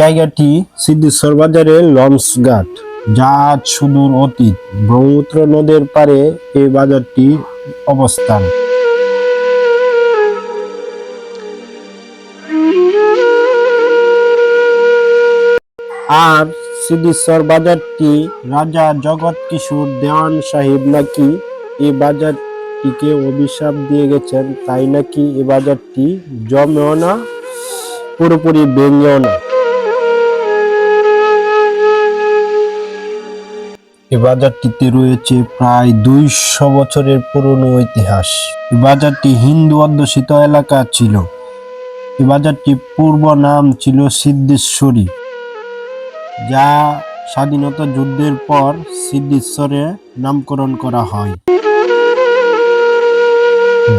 জায়গাটি সিদ্ধেশ্বর বাজারের লঞ্চ ঘাট যা সুদূর অতীত ব্রহ্মপুত্র নদের পারে এই বাজারটি অবস্থান। আর সিদ্ধেশ্বর বাজারটি রাজা জগৎ কিশোর দেওয়ান সাহেব নাকি এই বাজারটিকে অভিশাপ দিয়ে গেছেন, তাই নাকি এই বাজারটি জমেও না, পুরোপুরি ভেঙেও না? এই বাজারটিতে রয়েছে প্রায় দুইশো বছরের পুরনো ইতিহাস। এই বাজারটি হিন্দু অধ্যুষিত এলাকা ছিল। এই বাজারটির পূর্ব নাম ছিল সিদ্ধেশ্বরী, যা স্বাধীনতা যুদ্ধের পর সিদ্ধেশ্বরে নামকরণ করা হয়।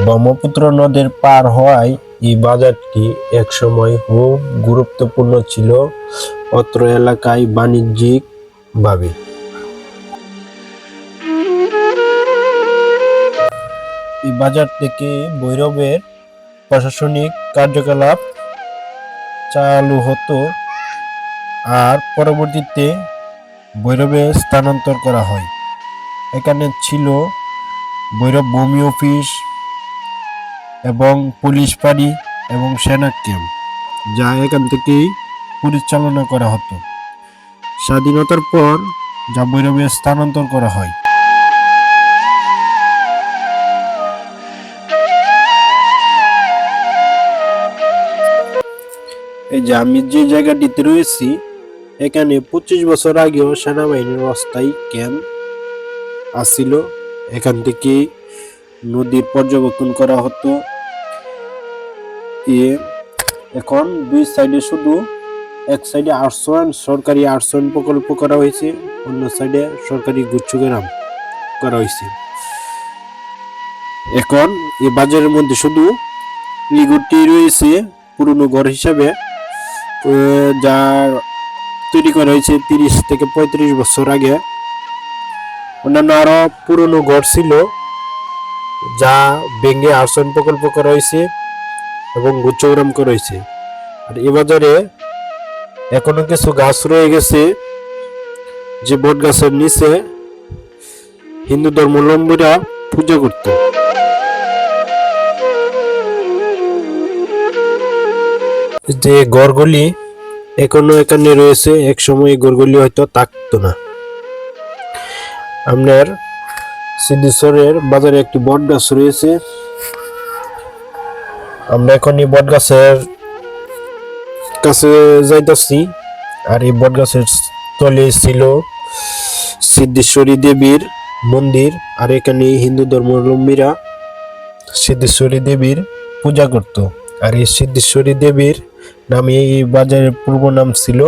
ব্রহ্মপুত্র নদের পার হওয়ায় এই বাজারটি একসময় খুব গুরুত্বপূর্ণ ছিল অত্র এলাকায় বাণিজ্যিক এই বাজার থেকে ভৈরবের প্রশাসনিক কার্যকলাপ চালু হতো আর পরবর্তীতে ভৈরবে স্থানান্তর করা হয়। এখানে ছিল ভৈরব ভূমি অফিস এবং পুলিশ ফাঁড়ি এবং সেনা ক্যাম্প, যা এখান থেকেই পরিচালনা করা হতো। স্বাধীনতার পর যা ভৈরবে স্থানান্তর করা হয় এই যে আমি যে জায়গাটিতে রয়েছি, এখানে পঁচিশ বছর আগেও সেনাবাহিনীর অস্থায়ী ক্যাম্প আসছিল এখান থেকে নদীর পর্যবেক্ষণ করা হতো। এ এখন দুই সাইডে শুধু এক সাইডে আর্টসন সরকারি আর্টসন প্রকল্প করা হয়েছে, অন্য সাইডে সরকারি গুচ্ছগ্রাম করা হয়েছে। এখন এই বাজারের মধ্যে শুধু লিগুটি রয়েছে, পুরনো ঘর হিসাবে। যা তৈরি করা হয়েছে তিরিশ থেকে পঁয়ত্রিশ বছর আগে। অন্যান্য আরও পুরনো ঘর ছিল, যা ভেঙে আর্সন প্রকল্প করা হয়েছে এবং গুচ্ছগ্রাম করা হয়েছে। আর এ বাজারে এখনও কিছু গাছ রয়ে গেছে, যে বট গাছের নিচে হিন্দু ধর্মাবলম্বীরা পূজা করতো। যে গড়গুলি এখনও এখানে রয়েছে, এক সময় হয়তো থাকতো না। আপনার সিদ্ধেশ্বরের বাজারে একটি বট গাছ রয়েছে। আমরা এখন এই বট গাছের কাছে যাইতেছি। আর এই বট গাছের তলে ছিল সিদ্ধেশ্বরী দেবীর মন্দির, আর এখানে হিন্দু ধর্মাবলম্বীরা সিদ্ধেশ্বরী দেবীর পূজা করত। আর এই সিদ্ধেশ্বরী দেবীর নামে এই বাজারের পূর্ব নাম ছিল।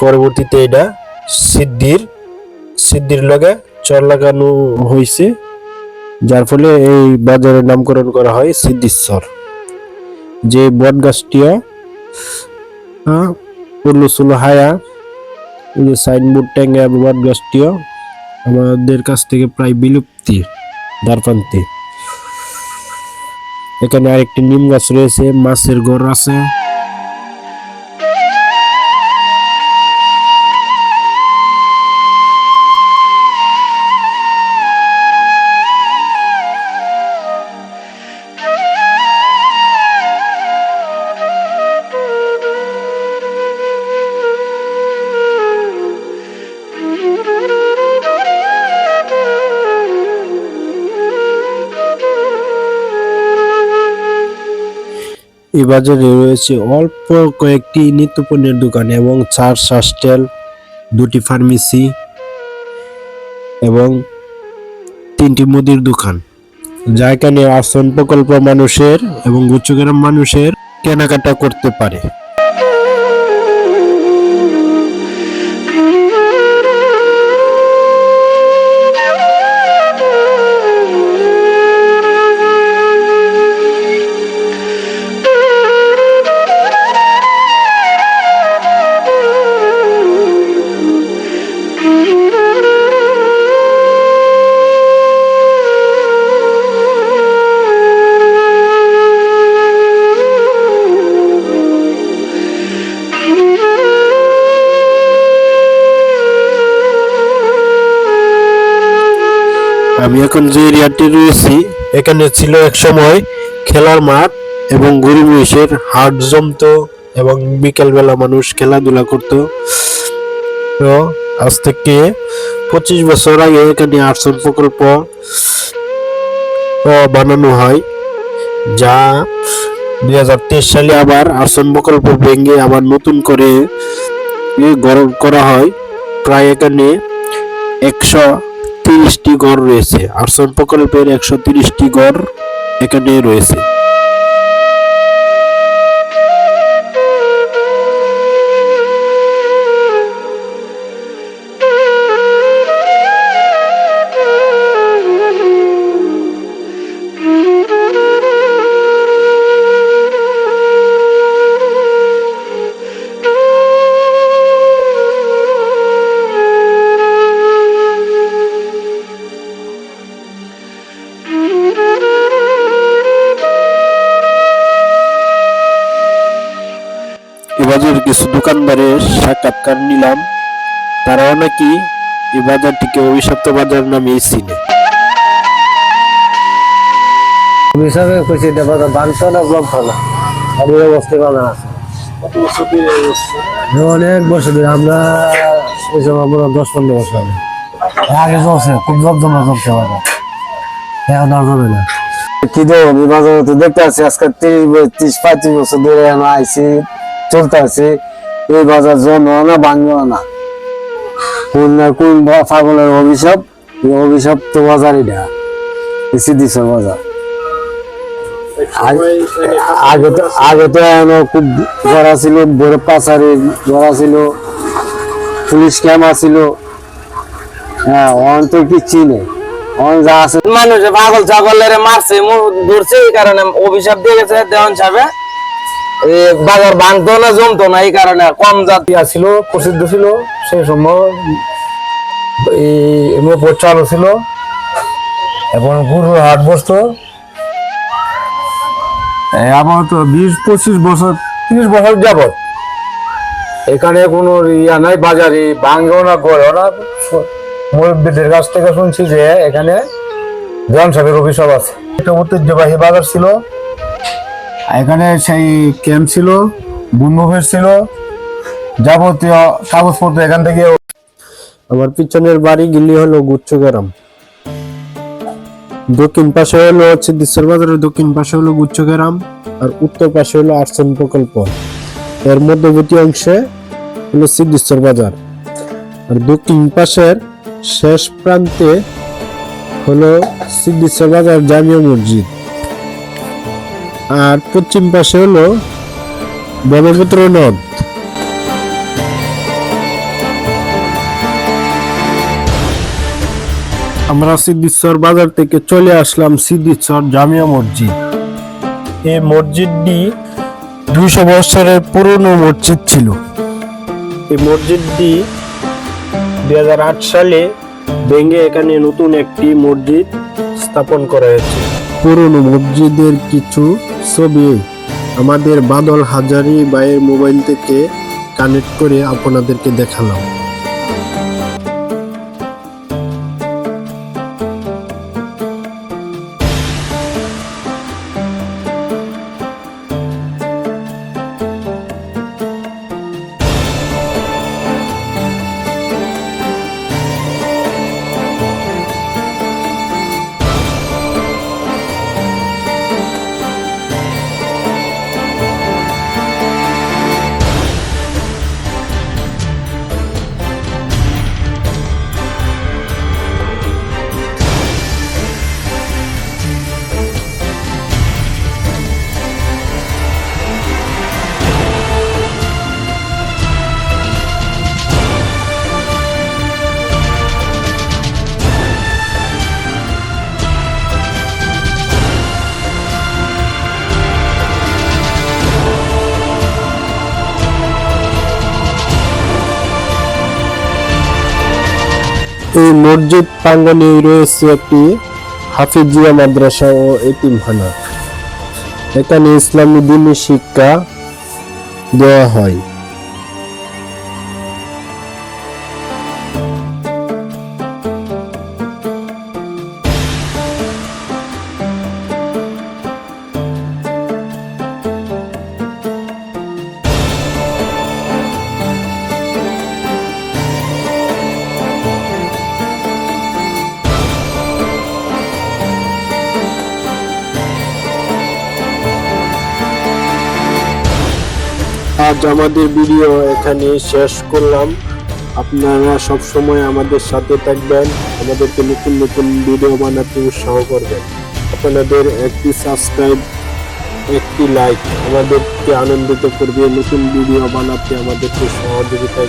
পরবর্তীতে এটা সিদ্ধির সিদ্ধির লগে চর লাগানো হয়েছে যার ফলে এই বাজারের নামকরণ করা হয় সিদ্ধেশ্বর। যে বট গাছটিও পড়ল ছিল হায়া, এই যে সাইনবোর্ড ট্যাঙ্গা বট গাছটিও আমাদের কাছ থেকে প্রায় বিলুপ্তি দ্বারপ্রান্তে এখানে আরেকটি নিম গাছ রয়েছে মাছের ঘর আছে। এই বাজারে রয়েছে অল্প কয়েকটি নিত্যপণ্যের দোকান এবং চার হাস্টেল দুটি ফার্মেসি এবং তিনটি মুদির দোকান, যা এখানে আসন প্রকল্প মানুষের এবং উচ্চগ্রাম মানুষের কেনাকাটা করতে পারে। আমি এখন যে এরিয়াটি রয়েছি, এখানে ছিল এক সময় খেলার মাঠ এবং গরিব মানুষের হাট জমতো এবং বিকেলবেলা মানুষ খেলাধুলা করতো। তো আজ থেকে পঁচিশ বছর আগে এখানে আর্টসন প্রকল্প বানানো হয়, যা দুই হাজার তেইশ সালে আবার আর্টসন প্রকল্প ভেঙে আবার নতুন করে গড় করা হয়। প্রায় এখানে একশো তিরিশটি গড় রয়েছে। আর্টসন প্রকল্পের একশো তিরিশটি গড় এখানে রয়েছে। এবাজার কিছু দোকানদারের সাক্ষাৎকার নিলাম। তারাও নাকি এই বাজারটিকে অভিশপ্ত বাজার নামে চিনে। হিসাবে কইছি এটা বাজার বানতো না ব্লক না? আর এই অবস্থায় বাজার আছে। অনেক বছর ধরে আমরা এই আমরা দশ পনেরো বছর আগে। আগে চলছে খুব জমজমা চলছে বাজার। এখন আর জমে না। কি দেবো? আমি বাজার তো দেখতে আছি আজকে তিরিশ তিরিশ পঁয়ত্রিশ বছর ধরে আইসি চলতে আছে এই বাজার জমো না। ভাঙবো না কোন না কোন পাগলের অভিশাপ? এই অভিশাপ তো বাজার এটা সিদ্ধিস বাজার। আগে তো আগে তো খুব গড়া ছিল, বড় পাচারি গড়া ছিল, পুলিশ ক্যাম্প আছিল। হ্যাঁ অন তো কিচ্ছু নেই। অন যা আছে মানুষ পাগল ছাগলের মারছে ধরছে, এই কারণে অভিশাপ দিয়ে গেছে দেওয়ান সাহেবে। বাজার ভাঙতো না জমতো না এই কারণে কম জাত ছিল, প্রসিদ্ধ ছিল, সেই সময় এই চালু ছিল। এবং গরুর হাট বসতো। আমার তো বিশ, পঁচিশ বছর, তিরিশ বছর যাবত এখানে কোনো ইয়া নাই, বাজারে ভাঙেও না গড়েও না। মুরব্বীদের কাছ থেকে শুনছি যে এখানে জন সাহেবের অভিশাপ আছে। একটা ঐতিহ্যবাহী বাজার ছিল। এখানে সেই ক্যাম্প ছিল বুনমুভের ছিল, যাবতীয় কাগজপত্র এখান থেকে আমার পিছনের বাড়ি গিলি হলো গুচ্ছগ্রাম। দক্ষিণ পাশে হলো দিশ্বর বাজারের দক্ষিণ পাশে হলো গুচ্ছগ্রাম আর উত্তর পাশে হলো আর্টসন প্রকল্প। এর মধ্যবর্তী অংশে হলো সিদ্ধেশ্বর বাজার। আর দক্ষিণ পাশের শেষ প্রান্তে হলো সিদ্ধেশ্বর বাজার জামিয়া মসজিদ। আর পশ্চিম পাশে হলো ব্রহ্মপুত্র নদ। আমরা সিদ্দিশ্বর বাজার থেকে চলে আসলাম সিদ্দিশ্বর জামিয়া মসজিদ। এই মসজিদটি দুইশো বছরের পুরনো মসজিদ ছিল। এই মসজিদটি দু হাজার আট সালে ভেঙে এখানে নতুন একটি মসজিদ স্থাপন করা হয়েছে। পুরনো মসজিদের কিছু ছবি আমাদের বাদল হাজারি বাইয়ের মোবাইল থেকে কানেক্ট করে আপনাদেরকে দেখালাম। এই মসজিদ প্রাঙ্গনে রয়েছে একটি হাফিজিয়া মাদ্রাসা ও এতিমখানা এখানে ইসলামী দিনী শিক্ষা দেওয়া হয়। আজ আমাদের ভিডিও এখানে শেষ করলাম। আপনারা সব সময় আমাদের সাথে থাকবেন, আমাদেরকে নতুন নতুন ভিডিও বানাতে উৎসাহ করবেন। আপনাদের একটি সাবস্ক্রাইব একটি লাইক আমাদেরকে আনন্দিত করবে, নতুন ভিডিও বানাতে আমাদেরকে সহযোগিতা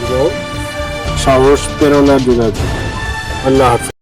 সাহস, প্রেরণা যোগাবে আল্লাহ হাফিজ।